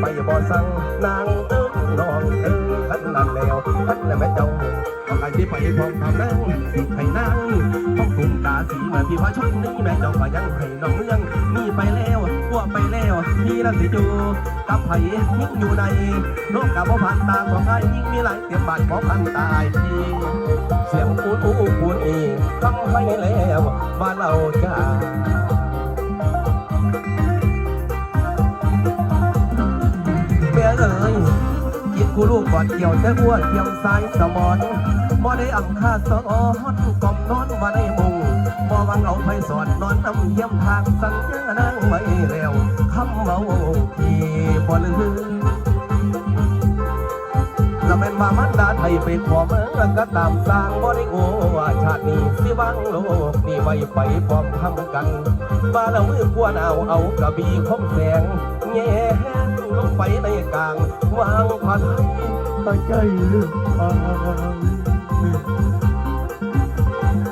ไปบ่สั่งนางเอิ้งน้องเอิ้งขันนั้นแล้วขันนั้นแม่เจ้าต้องการที่ไปพร้อมทำนางสิให้นางห้องกลุ่มกาสีเมื่อพี่พาชนนี่แม่เจ้าก็ยังให้น้องเมืองนี่ไปแล้วกัวไปแล้วพี่นั่นสิจูกับไผยิ่งอยู่ในโลกกับบ่ผ่านตาของไอ้ยิ่งมีหลายเตรียมบาดของพันตายพี่เสียงปูนอูปูนเองทำให้แล้วว่าเราจะ กินกูลูกกอดเกี่ยวแต่อ้วนเทียมสายสมอนบ่ได้อังคาสอนกล่อมนอนมาได้มุงบ่วังเอาไปสอนนอนน้ำเยี่ยมทางสัญญานางไม่แล้วคำเมาพี่บ่ลืมละเป็นมามันดาไทยไปขอเมืองก็ตามสร้างบ่ได้โอว่าชาตินี้สิวังโลกนี่ไว้ไปพร้อมทำกันมาแล้วมือควรเอาเอากระบี่คมแสง แง่ลงไปในกลางวางพันตะใจลึกทาง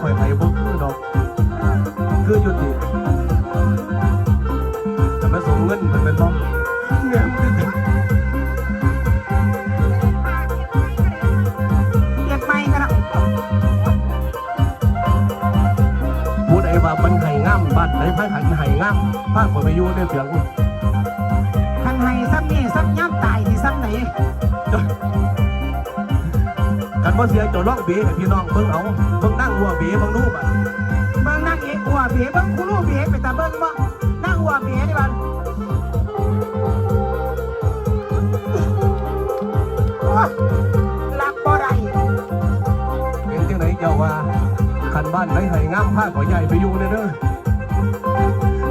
คอยไปบ่คือดอก คืออยู่ติจะมาส่งเงินมันเป็นบ้องเงี้ยเก็บไม่กันละพูดไอ้ว่ามันไห่งามบ้านไหนพายขันไห่งามพาผมไปอยู่ในเสียง กันว่าเสียเจ้าร้องเบีให้พี่น้องเบิ่งเอาเบิ่งนั่งวัวเบีเบิ่งรูปอะเบิ่งนั่งเอกอัวเบียเบิ่งคูรูเบียไปแต่เบิ่งว่านั่งอัวเบียนี่บันโอ้ยรักบ่ได้เป็นจังไหนเจ้าว่าขันบ้านไหนไห่งามพาขอใหญ่ไปอยู่เนี่ยเด้อ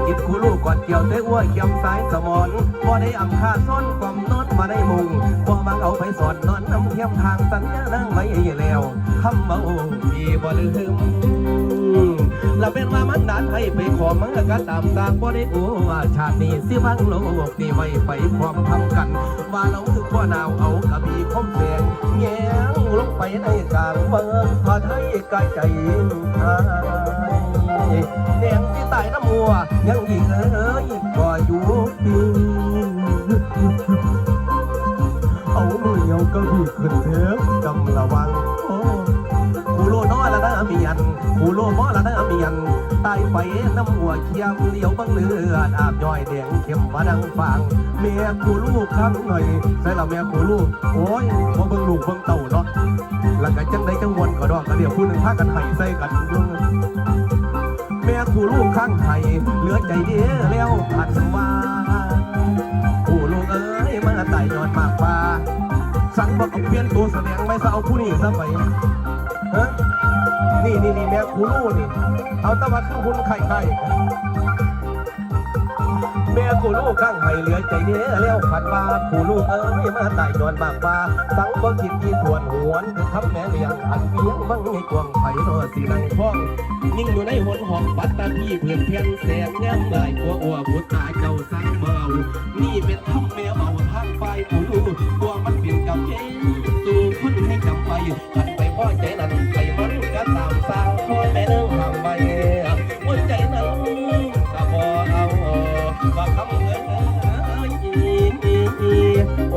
กินคูลูกกอดเกี่ยวเตะอ้วยเกี่ยมสายสมอนบ่ได้อำคาซ่อนกล่อมนอนมาได้มุงบ่บังเอาไปสอนนอนน้ำ เทียมทางสัญญานั่งไว้แล้วคำเมาพี่บ่ลืมเราเป็นว่ามันนานให้ไปขอมันก็ตามตางบ่ได้โอ้ว่าชาตินี้สิพังโลกนี่ไว้ไปความทำกัน ว่าเราคือพ่อหนาวเอากระบี่คมแสงแงงลงไปในกลางเมืองพาไทยกายใจหายแดงที่ตายน้ำมัวยังอีกเอ้ย มือเหนียวก็บีขึ้นเถอะกำระวังโอ้คูโลน้อยละนะเมียนคูโลมอละนะเมียนตายไปน้ำหัวเขียมเลี้ยวบังเลือดอาบย่อยแดงเข้มมาดังฟังเมียคูลูกข้างหน่อยใส่ละเมียคูลูกโอ้ยบ่เบิ่งลูกเบิ่งเต่าเนาะแล้วก็จังได้จังวนก็ดอกก็เดี๋ยวผู้หนึ่งพากันไห้ใส่กันอยู่แม่คูลูกข้างไห้เหลือใจเดียวแล้วผัดว่า บอกเอาเปลี่ยนตัวแสดงไม่ซะเอาผู้นี้ซะไปฮะนี่นี่นี่แม่คูลูนี่ เอาตะวันคือหุ่นไข่ไข่แม่คูลูข้างไห้เหลือใจเนี้ยแล้วขันว่าคูลูเอ้ยมาตายนอนบากว่าสังบ่คิดที่ควรหวนคือคำแม่เลี้ยงอันเพียงบังให้กวงไผ่นอสีนังพ้องยิ่งอยู่ในหนหอมปัตตานีเพื่อนเพียนแสนแง้มลายกัวอัวบุตายเจ้าสังเบานี่เป็น พ่อใจนั้นไปมันก็ตามสางพ่อแม่เนิ่งทำไปหัวใจนั้นก็พอเอาว่าคำเงินอีโอ